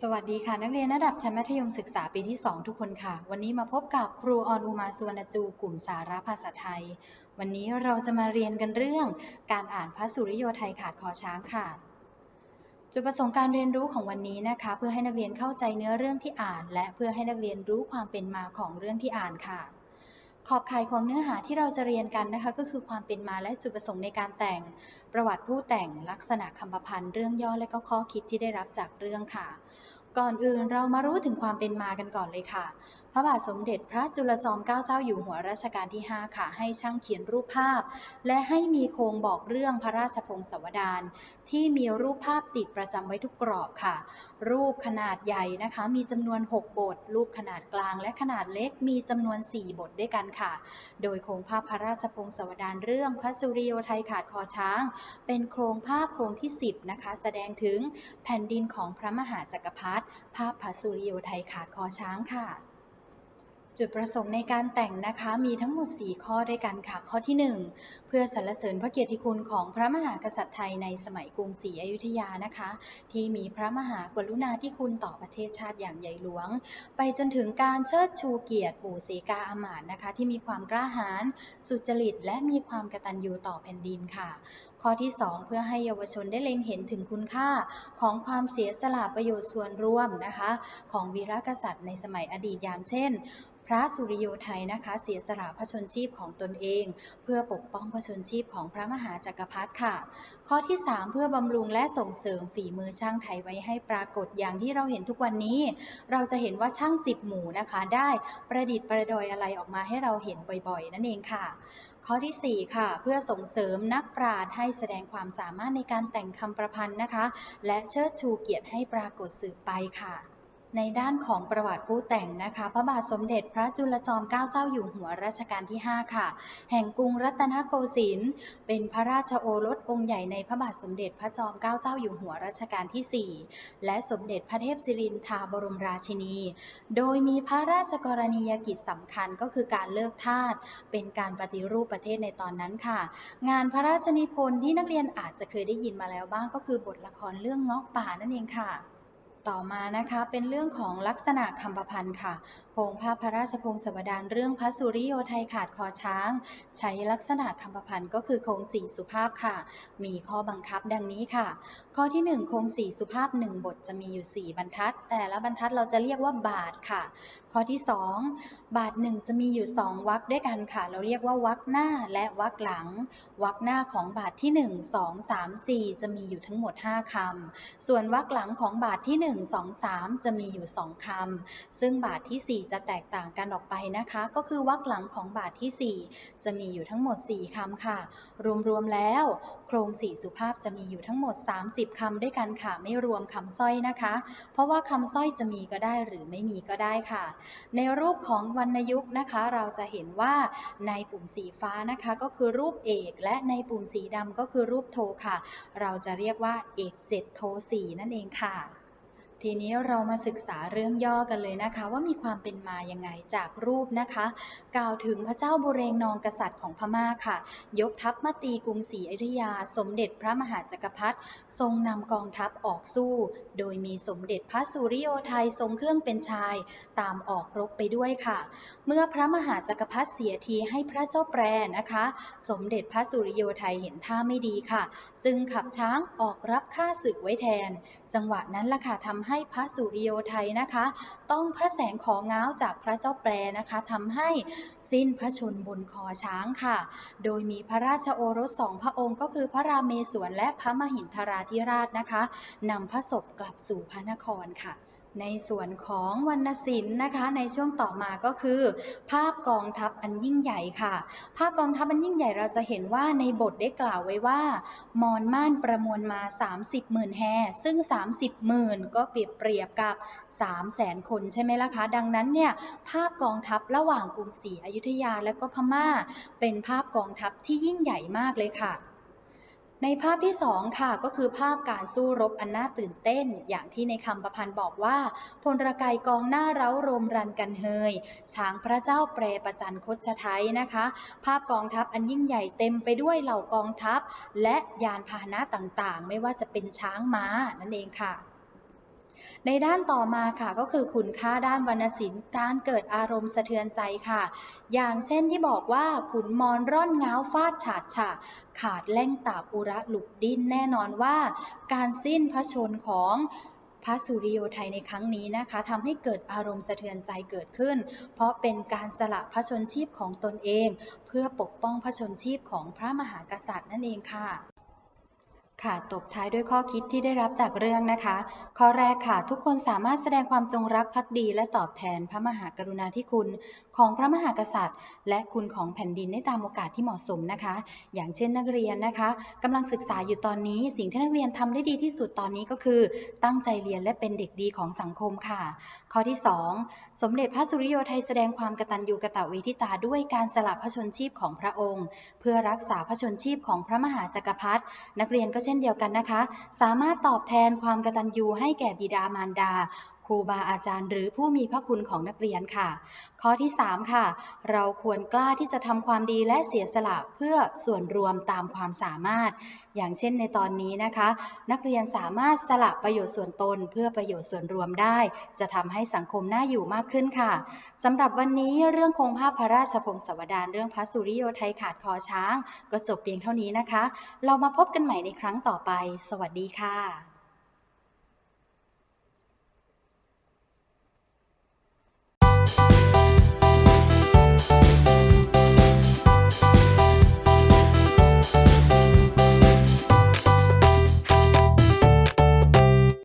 สวัสดีค่ะ นักเรียนระดับชั้นมัธยมศึกษาปีที่ 2 ทุกคนค่ะ วันนี้มาพบกับครูออนอุมาสุวรรณจูกลุ่มสาระภาษาไทย วันนี้เราจะมาเรียนกันเรื่อง การอ่านพระสุริโยไทยขาดคอช้างค่ะ จุดประสงค์การเรียนรู้ของวันนี้นะคะ เพื่อให้นักเรียนเข้าใจเนื้อเรื่องที่อ่าน และเพื่อให้นักเรียนรู้ความเป็นมาของเรื่องที่อ่านค่ะ ขอบข่ายของเนื้อหาที่เราจะเรียนกันนะคะ ก็คือความเป็นมาและจุดประสงค์ในการแต่ง ประวัติผู้แต่งลักษณะคำประพันธ์เรื่องย่อและก็ข้อคิดที่ได้รับจากเรื่องค่ะ ก่อนอื่นเรามารู้ถึงความเป็นมากันก่อนเลยค่ะ ระบาทสมเด็จพระจุลจอมเกล้าเจ้าอยู่หัวรัชกาลที่ 5 ค่ะ ให้ช่างเขียนรูปภาพ และให้มีโครงบอกเรื่องพระราชพงศาวดารที่มีรูปภาพติดประจำไว้ทุกกรอบค่ะ รูปขนาดใหญ่นะคะ มีจำนวน 6 บท รูปขนาดกลางและขนาดเล็กมีจำนวน 4 บทด้วยกันค่ะ โดยโครงภาพพระราชพงศาวดารเรื่องพระสุริโยไทยขาดคอช้าง เป็นโครงภาพโครงที่ 10 นะคะ แสดงถึงแผ่นดินของพระมหาจักรพรรดิภาพพระสุริโยไทยขาดคอช้างค่ะ จุดประสงค์ในการแต่งนะคะมีทั้งหมด 4 ข้อด้วยกันค่ะ ข้อที่ 1 เพื่อสรรเสริญพระเกียรติคุณของพระมหากษัตริย์ไทยในสมัยกรุงศรีอยุธยานะคะ ที่มีพระมหากรุณาธิคุณต่อประเทศชาติอย่างใหญ่หลวง ไปจนถึงการเชิดชูเกียรติปู่เสกาอามาตนะคะ ที่มีความกล้าหาญสุจริตและมีความกตัญญูต่อแผ่นดินค่ะ ข้อที่ 2 เพื่อให้เยาวชนได้เล็งเห็นถึงคุณค่าของความเสียสละประโยชน์ส่วนรวมนะคะ ของวีรกษัตริย์ในสมัยอดีตอย่างเช่นพระสุริโยไทยนะคะ เสียสละพระชนชีพของตนเอง เพื่อปกป้องพระชนชีพของพระมหาจักรพรรดิค่ะ ข้อที่ 3 เพื่อบำรุงและส่งเสริมฝีมือช่างไทยไว้ให้ปรากฏอย่างที่เราเห็นทุกวันนี้ เราจะเห็นว่าช่างสิบหมู่นะคะ ได้ประดิษฐ์ประดอยอะไรออกมาให้เราเห็นบ่อยๆ นั่นเองค่ะ ข้อที่ 4 ค่ะ เพื่อส่งเสริมนักปราชญ์ให้แสดงความสามารถในการแต่งคำประพันธ์นะคะ และเชิดชูเกียรติให้ปรากฏสืบไปค่ะ ในด้านของประวัติผู้แต่งนะคะ พระบาทสมเด็จพระจุลจอมเกล้าเจ้าอยู่หัวรัชกาลที่ 5 ค่ะ แห่งกรุงรัตนโกสินทร์เป็นพระราชโอรสองค์ใหญ่ในพระบาทสมเด็จพระจอมเกล้าเจ้าอยู่หัวรัชกาลที่ 4 และสมเด็จพระเทพสิรินทราบรมราชินี โดยมีพระราชกรณียกิจสำคัญก็คือการเลิกทาสเป็นการปฏิรูปประเทศในตอนนั้นค่ะ งานพระราชนิพนธ์ที่นักเรียนอาจจะเคยได้ยินมาแล้วบ้างก็คือบทละครเรื่องเงาะป่านั่นเองค่ะ ต่อมานะคะเป็นเรื่องของลักษณะคำประพันธ์ค่ะ ครงภาพพระราชพงศาวดารเรื่องพระสุริโยไทยขาดคอช้าง ใช้ลักษณะคำประพันธ์ก็คือโครงสี่สุภาพค่ะ มีข้อบังคับดังนี้ค่ะ ข้อที่ 1 โครงสี่สุภาพ 1 บทจะมีอยู่ 4 บรรทัด แต่ละบรรทัดเราจะเรียกว่าบาทค่ะ ข้อที่ 2 บาท 1 จะมีอยู่ 2วรรคด้วยกันค่ะ เราเรียกว่าวรรคหน้าและวรรคหลังวรรคหน้าของบาทที่ 1 2 3 4 จะมีอยู่ทั้งหมด 5คำส่วนวรรคหลังของบาทที่ 1 2 3 จะมีอยู่ 2คำซึ่งบาทที่ 4จะแตกต่างกันออกไปนะคะ ก็คือวรรคหลังของบาทที่ 4 จะมีอยู่ทั้งหมด 4คำค่ะ รวมๆแล้ว โครงสี่สุภาพจะมีอยู่ทั้งหมด 30คำด้วยกันค่ะ ไม่รวมคำสร้อยนะคะ เพราะว่าคำสร้อยจะมีก็ได้หรือไม่มีก็ได้ค่ะ ในรูปของวรรณยุกต์นะคะ เราจะเห็นว่าในปุ่มสีฟ้านะคะก็คือรูปเอกและในปุ่มสีดำก็คือรูปโทค่ะ เราจะเรียกว่าเอก 7 โท4นั่นเองค่ะ ทีนี้เรามาศึกษาเรื่องย่อกันเลยนะคะ ว่ามีความเป็นมายังไงจากรูปนะคะ กล่าวถึงพระเจ้าบุเรงนองกษัตริย์ของพม่าค่ะ ยกทัพมาตีกรุงศรีอยุธยา สมเด็จพระมหาจักรพรรดิทรงนำกองทัพออกสู้ โดยมีสมเด็จพระสุริโยไทยทรงเครื่องเป็นชาย ตามออกรบไปด้วยค่ะ เมื่อพระมหาจักรพรรดิเสียทีให้พระเจ้าแปรนะคะ สมเด็จพระสุริโยไทยเห็นท่าไม่ดีค่ะ จึงขับช้างออกรับฆ่าศึกไว้แทน จังหวะนั้นล่ะค่ะทำให้พระสุริโยไทยนะคะ ต้องพระแสงของเงาจากพระเจ้าแปรนะคะทำให้สิ้นพระชนบนคอช้างค่ะ โดยมีพระราชโอรสสองพระองค์ก็คือพระรามเมศวรและพระมหินทราธิราชนะคะนำพระศพกลับสู่พระนครค่ะ ในส่วนของวรรณศิลป์นะคะ ในช่วงต่อมาก็คือ ภาพกองทัพอันยิ่งใหญ่ค่ะ ภาพกองทัพอันยิ่งใหญ่เราจะเห็นว่าในบทได้กล่าวไว้ว่า มอนม่านประมวลมา 30 หมื่นแฮซึ่ง 30 หมื่นก็เปรียบเปรียบกับ3แสนคนใช่ไหมล่ะคะ ดังนั้นเนี่ยภาพกองทัพระหว่างกรุงศรีอยุธยาและก็พม่า เป็นภาพกองทัพที่ยิ่งใหญ่มากเลยค่ะ ในภาพที่สองค่ะก็คือภาพการสู้รบอันน่าตื่นเต้น อย่างที่ในคำประพันธ์บอกว่าพลระกายกองหน้าเร้ารมรันกันเฮย ช้างพระเจ้าแปรประจันคดชไทยนะคะ ภาพกองทัพอันยิ่งใหญ่เต็มไปด้วยเหล่ากองทัพ และยานพาหนะต่างๆ ไม่ว่าจะเป็นช้างม้านั่นเองค่ะ ในด้านต่อมาค่ะก็คือคุณค่าด้านวรรณศิลป์การเกิดอารมณ์สะเทือนใจค่ะ อย่างเช่นที่บอกว่าขุนมอนร่อนงาฟาดฉาดฉะขาดแล่งตาปุระหลุกดิ้นแน่นอนว่า การสิ้นพระชนของพระสุริโยไทยในครั้งนี้นะคะทำให้เกิดอารมณ์สะเทือนใจเกิดขึ้น เพราะเป็นการสละพระชนชีพของตนเอง เพื่อปกป้องพระชนชีพของพระมหากษัตริย์นั่นเองค่ะ ค่ะ ตบท้ายด้วยข้อคิดที่ได้รับจากเรื่องนะคะ ข้อแรกค่ะ ทุกคนสามารถแสดงความจงรักภักดี และตอบแทนพระมหากรุณาธิคุณของพระมหากษัตริย์ และคุณของแผ่นดินได้ตามโอกาสที่เหมาะสมนะคะ อย่างเช่นนักเรียนนะคะกำลังศึกษาอยู่ตอนนี้ สิ่งที่นักเรียนทำได้ดีที่สุดตอนนี้ก็คือ ตั้งใจเรียนและเป็นเด็กดีของสังคมค่ะ ข้อที่ 2 สมเด็จพระสุริโยไทยแสดงความกตัญญูกตเวทิตาด้วยการสละพระชนชีพของพระองค์ เพื่อรักษาพระชนชีพของพระมหาจักรพรรดินักเรียนก็เช่นเดียวกันนะคะ สามารถตอบแทนความกตัญญูให้แก่บิดามารดา ครูบาอาจารย์ หรือผู้มีพระคุณของนักเรียนค่ะ ข้อที่ 3 ค่ะ เราควรกล้าที่จะทำความดีและเสียสละเพื่อส่วนรวมตามความสามารถ อย่างเช่นในตอนนี้นะคะ นักเรียนสามารถสละประโยชน์ส่วนตน เพื่อประโยชน์ส่วนรวมได้ จะทำให้สังคมน่าอยู่มากขึ้นค่ะสำหรับวันนี้เรื่องคงภาพพระราชพงศาวดารเรื่องพระสุริโยไทยขาดคอช้าง ก็จบเพียงเท่านี้นะคะ เรามาพบกันใหม่ในครั้งต่อไป สวัสดีค่ะ